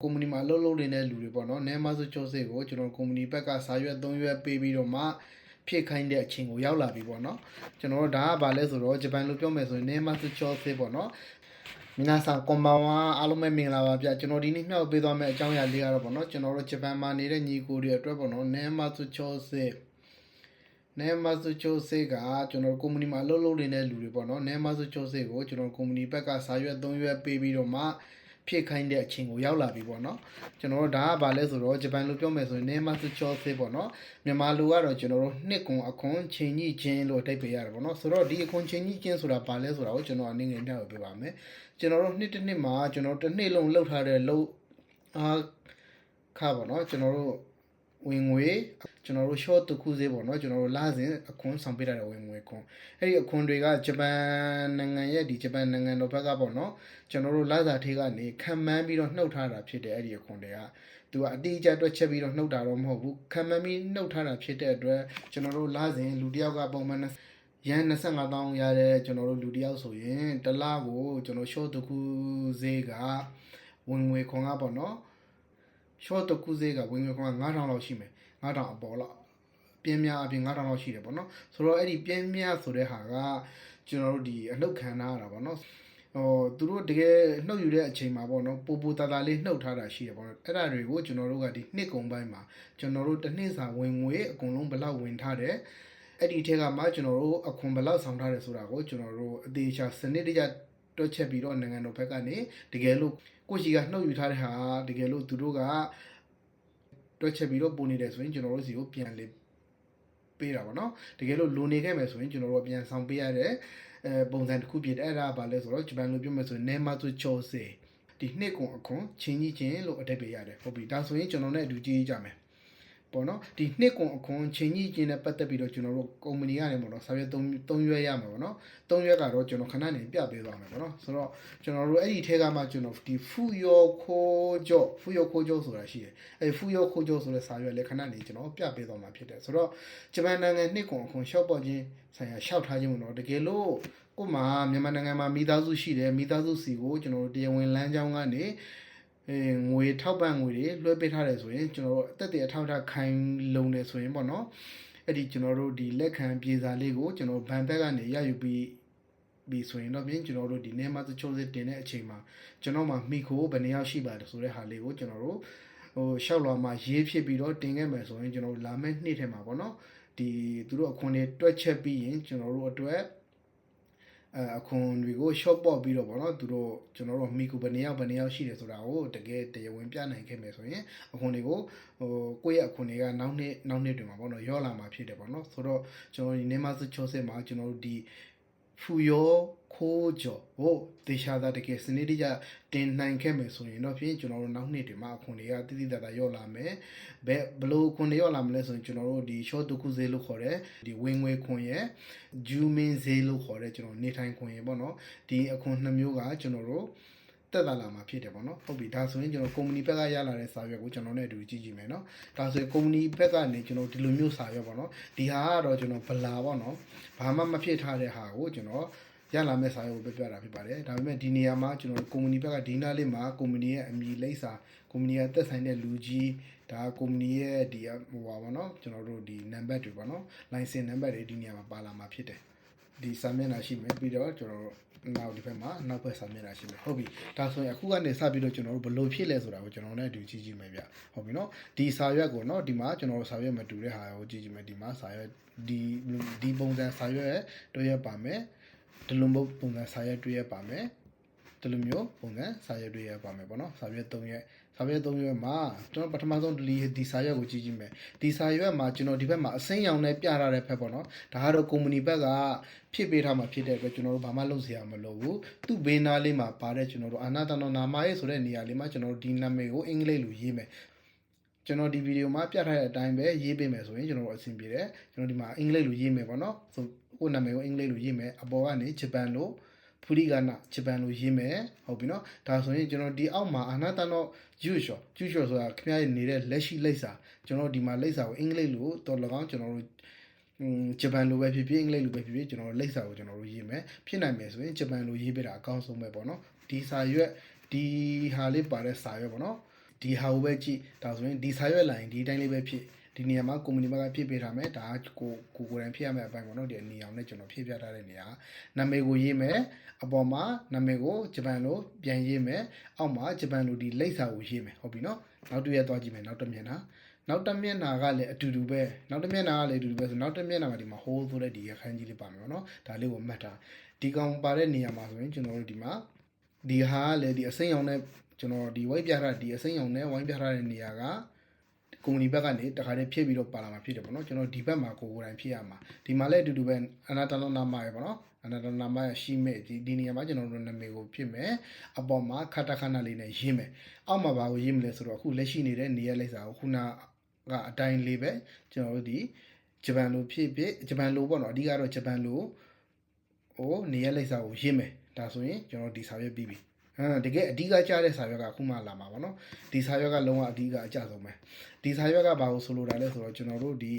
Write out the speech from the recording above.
ကုမ္ပဏီမှာအလုပ်လုပ်နေတဲ့လူတွေပေါ့နော်နဲမဆုချိုးစစ်ကိုကျွန်တော်ကုမ္ပဏီဘက်ကစာရွက်၃ရွက်ပေးပြီးတော့မှဖြစ်ခိုင်းတဲ့အချိန်ကိုရောက်လာပြီပေါ့နော်ကျွန်တော်တို့ဒါကဘာလဲဆိုတော့ဂျပန်လိုပြောမယ်ဆိုရင်နဲမဆုချိုးစစ်ပေါ့နော်မနာစာကွန်ဘာဝါအားလုံးပဲမင်္ဂလာပါဗျကျွန်တော်ဒီနေ့မြောက်ပေးသွားမယ့်အကြောင်းအရာလေးကတော့ပေါ့နော်ကျွန်တော်တို့ဂျပန်မှာနေတဲ့ညီကိုတွေအတွက်ပေါ့နော်နဲမဆုချိုးစစ်နဲမဆုချိုးစစ်ကကျွန်တော်ကုမ္ပဏီမှာအလုပ်လုပ်နေတဲ့လူတွေပေါ့နော်နဲမဆုချိုးစစ်ကိုကျွန်တော်ကုမ္ပဏီဘက်ကစာရွက်၃ရွက်ပေးပြီးတော့မှ ဖြစ်ခိုင်းတဲ့အချိန်ကိုရောက်လာပြီပေါ့နော်ကျွန်တော်တို့ဒါကဘာလဲဆိုတော့ဂျပန်လိုပြောမယ်ဆိုရင်နေမစချောဆေးပေါ့နော်မြန်မာလိုကတော့ကျွန်တော်တို့နှစ်ကွန်အခွန်ချိန်ကြီးချင်းလို့အတိတ်ပေးရတယ်ပေါ့နော်ဆိုတော့ဒီအခွန်ချိန်ကြီးချင်းဆိုတာဘာလဲဆိုတာကိုကျွန်တော်အနေငယ်ပြပြပါမယ်ကျွန်တော်တို့နှစ်တစ်နှစ်မှာကျွန်တော်တစ်နှစ်လုံးလှုပ်ထားတဲ့လှုပ်အားခါပေါ့နော်ကျွန်တော်တို့ ဝင်ငွေကျွန်တော်တို့ short တစ်ခုစေးပေါ့နော်ကျွန်တော်တို့လာစဉ်အခွန်ဆောင်ပေးရတဲ့ဝင်ငွေခွန်အဲ့ဒီအခွန်တွေကဂျပန်နိုင်ငံရဲ့ဒီဂျပန်နိုင်ငံတော်ဘက်ကပေါ့နော်ကျွန်တော်တို့လာစာထေးကနေခံမှန်းပြီးတော့နှုတ်ထားတာဖြစ်တယ်အဲ့ဒီအခွန်တွေကသူကအတိအကျတွက်ချက်ပြီးတော့နှုတ်တာတော့မဟုတ်ဘူးခံမှန်းပြီးနှုတ်ထားတာဖြစ်တဲ့အတွက်ကျွန်တော်တို့လာစဉ်လူတစ်ယောက်ကပုံမှန်ရန်25တောင်းရတဲ့ကျွန်တော်တို့လူတစ်ယောက်ဆိုရင်တစ်လကိုကျွန်တော် short တစ်ခုဈေးကဝင်ငွေခွန်ကပေါ့နော် short တစ်ခုဈေးကဝင်ငွေခွန်က9000လောက်ရှိမယ်9000အပေါ်လောက်ပြင်းများအပြင်9000လောက်ရှိတယ်ပေါ့နော်ဆိုတော့အဲ့ဒီပြင်းများဆိုတဲ့ဟာကကျွန်တော်တို့ဒီအနှုတ်ခံထားရတာပေါ့နော်ဟိုသူတို့တကယ်နှုတ်ယူတဲ့အချိန်မှာပေါ့နော်ပူပူတာတာလေးနှုတ်ထားတာရှိတယ်ပေါ့နော်အဲ့ဒါတွေကိုကျွန်တော်တို့ကဒီနှစ်ကုံပိုင်းမှာကျွန်တော်တို့တစ်နှစ်စာဝင်ငွေအကုန်လုံးဘယ်လောက်ဝင်ထားတယ်အဲ့ဒီထဲကမှကျွန်တော်တို့အခွန်ဘယ်လောက်ဆောင်ထားတယ်ဆိုတာကိုကျွန်တော်တို့အသေးချာစနစ်တကျ တွက်ချက်ပြီးတော့နိုင်ငံတော်ဘက်ကနေတကယ်လို့ကိုရှိကနှုတ်ယူထားတဲ့ဟာတကယ်လို့သူတို့ကတွက်ချက်ပြီးတော့ပုံနေတယ်ဆိုရင်ကျွန်တော်တို့စီကိုပြန်လေပေးတာပေါ့နော်တကယ်လို့လိုနေခဲ့မယ်ဆိုရင်ကျွန်တော်တို့ကပြန်ဆောင်ပေးရတဲ့အဲပုံစံတစ်ခုဖြစ်တယ်အဲ့ဒါကဘာလဲဆိုတော့ဂျပန်လိုပြောမယ်ဆိုရင် Nemazu Chose ဒီနှစ်ကွန်အခွန်ချင်းကြီးချင်းလို့အဓိပ္ပာယ်ရတယ်ဟုတ်ပြီဒါဆိုရင်ကျွန်တော်နဲ့အတူကြည့်ကြမယ် ပေါ့နော်ဒီနှစ်ကွန်အခွန်ချင်းကြီးချင်းနဲ့ပတ်သက်ပြီးတော့ကျွန်တော်တို့ကုမ္ပဏီကနေပေါ့နော်စာရွက်3 3ရွက်ရမှာပေါ့နော်3ရွက်ကတော့ကျွန်တော်ခဏနေပြပေးသွားမယ်ပေါ့နော်ဆိုတော့ကျွန်တော်တို့အဲ့ဒီထဲကမှကျွန်တော်ဒီဖူယောခိုဂျောဖူယောခိုဂျောဆိုတာရှိတယ်အဲ့ဖူယောခိုဂျောဆိုတဲ့စာရွက်လည်းခဏနေကျွန်တော်ပြပေးသွားမှာဖြစ်တယ်ဆိုတော့ဂျပန်နိုင်ငံနှစ်ကွန်အခွန်ရှော့ပေါ်ခြင်းဆိုင်ရာရှောက်ထားခြင်းပေါ့နော်တကယ်လို့ကို့မှာမြန်မာနိုင်ငံမှာမိသားစုရှိတယ်မိသားစုစီကိုကျွန်တော်တို့တရားဝင်လမ်းကြောင်းကနေ အဲငွေထောက်ပံ့ငွေတွေလွှဲပေးထားတယ်ဆိုရင်ကျွန်တော်တို့အသက်တည်းအထောက်အထားခိုင်လုံတယ်ဆိုရင်ပေါ့နော်အဲ့ဒီကျွန်တော်တို့ဒီလက်ခံပြေစာလေးကိုကျွန်တော်ဘန်ဘက်ကနေရယူပြီးပြီးဆိုရင်တော့ပြင်ကျွန်တော်တို့ဒီနေမှာတချို့စစ်တင်တဲ့အချိန်မှာကျွန်တော်မှမိခိုးဘယ်နှယောက်ရှိပါတယ်ဆိုတဲ့ဟာလေးကိုကျွန်တော်တို့ဟိုရှောက်လွာမှာရေးဖြစ်ပြီးတော့တင်ခဲ့မယ်ဆိုရင်ကျွန်တော်တို့လာမယ့်နှစ်ထဲမှာပေါ့နော်ဒီသူတို့အခွန်တွေတွက်ချက်ပြီးရင်ကျွန်တော်တို့အတွက် အဲအခွန်တွေကို short ပေါ့ပြီးတော့ဗောနော်သူတို့ကျွန်တော်တို့မီကူဘယ်နှစ်ယောက်ဘယ်နှစ်ယောက်ရှိတယ်ဆိုတာကိုတကယ်တရားဝင်ပြနိုင်ခဲ့မယ်ဆိုရင်အခွန်တွေကိုဟိုကိုယ့်ရဲ့အခွန်တွေကနောက်နှစ်နောက်နှစ်တွေမှာဗောနော်ရောလာမှာဖြစ်တယ်ဗောနော်ဆိုတော့ကျွန်တော်ဒီနေမစချိုးစစ်မှာကျွန်တော်တို့ဒီ ဖူယောခိုးကြော်ဟိုတေချာတာတကယ်စနစ်တကျတင်နိုင်ခဲ့မယ်ဆိုရင်တော့ဖြင့်ကျွန်တော်တို့နောက်နှစ်တွေမှာအခွန်တွေကတိတိတတ်တာရောလာမယ်ဘယ်ဘလို့အခွန်တွေရောလာမလဲဆိုရင်ကျွန်တော်တို့ဒီ short တခုဈေးလို့ခေါ်တဲ့ဒီဝင်ငွေခွန်ရဲ့ဂျူမင်းဈေးလို့ခေါ်တဲ့ကျွန်တော်နေထိုင်ခွင့်ရေပေါ့နော်ဒီအခွန်နှစ်မျိုးကကျွန်တော်တို့ တက်လာလာမှာဖြစ်တယ်ပေါ့နော်ဟုတ်ပြီဒါဆိုရင်ကျွန်တော်ကုမ္ပဏီဘက်ကရလာတဲ့စာရွက်ကိုကျွန်တော်နဲ့အတူကြည့်ကြည့်မယ်နော်ဒါဆိုရင်ကုမ္ပဏီဘက်ကနေကျွန်တော်ဒီလိုမျိုးစာရွက်ပေါ့နော်ဒီဟာကတော့ကျွန်တော်ဗလာပေါ့နော်ဘာမှမဖြစ်ထားတဲ့ဟာကိုကျွန်တော်ရလာမဲ့စာရွက်ကိုပြပြတာဖြစ်ပါတယ်ဒါပေမဲ့ဒီနေရာမှာကျွန်တော်ကုမ္ပဏီဘက်ကဒီနားလေးမှာကုမ္ပဏီရဲ့အမည်လိပ်စာကုမ္ပဏီရဲ့သက်ဆိုင်တဲ့လူကြီးဒါကုမ္ပဏီရဲ့ဒီဟိုပါပေါ့နော်ကျွန်တော်တို့ဒီနံပါတ်တွေပေါ့နော် license number တွေဒီနေရာမှာပါလာမှာဖြစ်တယ် ဒီစာမျက်နှာရှိမယ်ပြီးတော့ကျွန်တော်တို့နောက်ဒီဘက်မှာနောက်ဘက်စာမျက်နှာရှိမယ်ဟုတ်ပြီဒါဆိုရင်အခုကနေစပြီးတော့ကျွန်တော်တို့ဘယ်လိုဖြစ်လဲဆိုတာကိုကျွန်တော်လည်းအတူကြည့်ကြည့်မယ်ဗျဟုတ်ပြီနော်ဒီစာရွက်ကိုနော်ဒီမှာကျွန်တော်တို့စာရွက်မတူတဲ့ဟာကိုကြည့်ကြည့်မယ်ဒီမှာစာရွက်ဒီဒီပုံစံစာရွက်တွေ့ရပါမယ်ဒီလိုမျိုးပုံစံစာရွက်တွေ့ရပါမယ် ဒီလိုမျိုးပုံစံစာရွက်တွေ့ရပါမယ်ပေါ့နော်စာရွက်၃ရက်စာရွက်၃ရွက်မှာကျွန်တော်ပထမဆုံးဒီဒီစာရွက်ကိုကြည့်ကြည့်မယ်ဒီစာရွက်မှာကျွန်တော်ဒီဘက်မှာအစိမ်းရောင်နဲ့ပြထားတဲ့ဖက်ပေါ့နော်ဒါကတော့ကုမ္ပဏီဘက်ကဖြစ်ပေးထားမှာဖြစ်တဲ့အတွက်ကျွန်တော်တို့ဘာမှလုပ်စရာမလိုဘူးသူ့ဘေးနားလေးမှာပါတဲ့ကျွန်တော်တို့အာနာတနောနာမရေးဆိုတဲ့နေရာလေးမှာကျွန်တော်တို့ဒီနာမည်ကိုအင်္ဂလိပ်လိုရေးမယ်ကျွန်တော်ဒီဗီဒီယိုမှာပြထားတဲ့အတိုင်းပဲရေးပေးမယ်ဆိုရင်ကျွန်တော်တို့အဆင်ပြေတယ်ကျွန်တော်ဒီမှာအင်္ဂလိပ်လိုရေးမယ်ပေါ့နော်ဆိုကိုယ့်နာမည်ကိုအင်္ဂလိပ်လိုရေးမယ်အပေါ်ကနေဂျပန်လို ဖူရီကနာဂျပန်လိုရေးမယ်ဟုတ်ပြီနော်ဒါဆိုရင်ကျွန်တော်ဒီအောက်မှာအနာတနောယူရှောယူရှောဆိုတာခင်ဗျားရဲ့နေတဲ့လက်ရှိလိပ်စာကျွန်တော်ဒီမှာလိပ်စာကိုအင်္ဂလိပ်လိုတော်၎င်းကျွန်တော်တို့อืมဂျပန်လိုပဲဖြစ်ဖြစ်အင်္ဂလိပ်လိုပဲဖြစ်ဖြစ်ကျွန်တော်လိပ်စာကိုကျွန်တော်တို့ရေးမယ်ဖြစ်နိုင်မယ်ဆိုရင်ဂျပန်လိုရေးပေးတာအကောင်းဆုံးပဲပေါ့နော်ဒီစာရွက်ဒီဟာလေးပါတဲ့စာရွက်ပေါ့နော်ဒီဟာကိုပဲကြည့်ဒါဆိုရင်ဒီစာရွက်လာရင်ဒီအတိုင်းလေးပဲဖြစ် ဒီနေရာမှာ company ဘက်ကဖြစ်ပေးထားမယ်ဒါကကိုကိုကိုယ်တိုင်ဖြစ်ရမယ့်အပိုင်းပေါ့နော်ဒီနေရာနဲ့ကျွန်တော်ဖြည့်ပြထားတဲ့နေရာနာမည်ကိုရေးမယ်အပေါ်မှာနာမည်ကိုဂျပန်လိုပြန်ရေးမယ်အောက်မှာဂျပန်လိုဒီလိပ်စာကိုရေးမယ်ဟုတ်ပြီနော်နောက်တစ်ရက်သွားကြည့်မယ်နောက်တစ်မျက်နှာနောက်တစ်မျက်နှာကလည်းအတူတူပဲနောက်တစ်မျက်နှာကလည်းအတူတူပဲဆိုနောက်တစ်မျက်နှာမှာဒီမှာ hold ဆိုတဲ့ဒီအခန်းကြီးလေးပါမယ်ပေါ့နော်ဒါလေးကိုမှတ်ထားဒီကောင်ပါတဲ့နေရာမှာဆိုရင်ကျွန်တော်တို့ဒီမှာဒီဟာကလည်းဒီအစိမ်းရောင်နဲ့ကျွန်တော်ဒီဝိုင်းပြထားဒီအစိမ်းရောင်နဲ့ဝိုင်းပြထားတဲ့နေရာက ကုမ္ပဏီဘက်ကနေတခါတည်းဖြည့်ပြီးတော့ပါလာမှာဖြစ်တယ်ပေါ့နော်ကျွန်တော်ဒီဘက်မှာကိုယ်ကိုယ်တိုင်ဖြည့်ရမှာဒီမှာလည်းအတူတူပဲအနာတနာနာမရပေါ့နော်အနာတနာနာမရရှိမဲ့ဒီဒီနေရာမှာကျွန်တော်တို့နာမည်ကိုဖြည့်မယ်အပေါ်မှာခတာခဏလေးနဲ့ရေးမယ်အောက်မှာဘာကိုရေးမလဲဆိုတော့အခုလက်ရှိနေတဲ့နေရာလိုက်စာကိုခုနကအတိုင်းလေးပဲကျွန်တော်တို့ဒီဂျပန်လိုဖြည့်ဖြည့်ဂျပန်လိုပေါ့နော်အဓိကတော့ဂျပန်လိုဟိုနေရာလိုက်စာကိုရေးမယ်ဒါဆိုရင်ကျွန်တော်ဒီစာရွက်ပြီးပြီအဲ တကယ်အဓိကကြားတဲ့စာရွက်ကအခုမှလာမှာပေါ့နော်ဒီစာရွက်ကလုံးဝအဓိကအကျဆုံးပဲဒီစာရွက်ကဘာကိုဆိုလိုတာလဲဆိုတော့ကျွန်တော်တို့ဒီ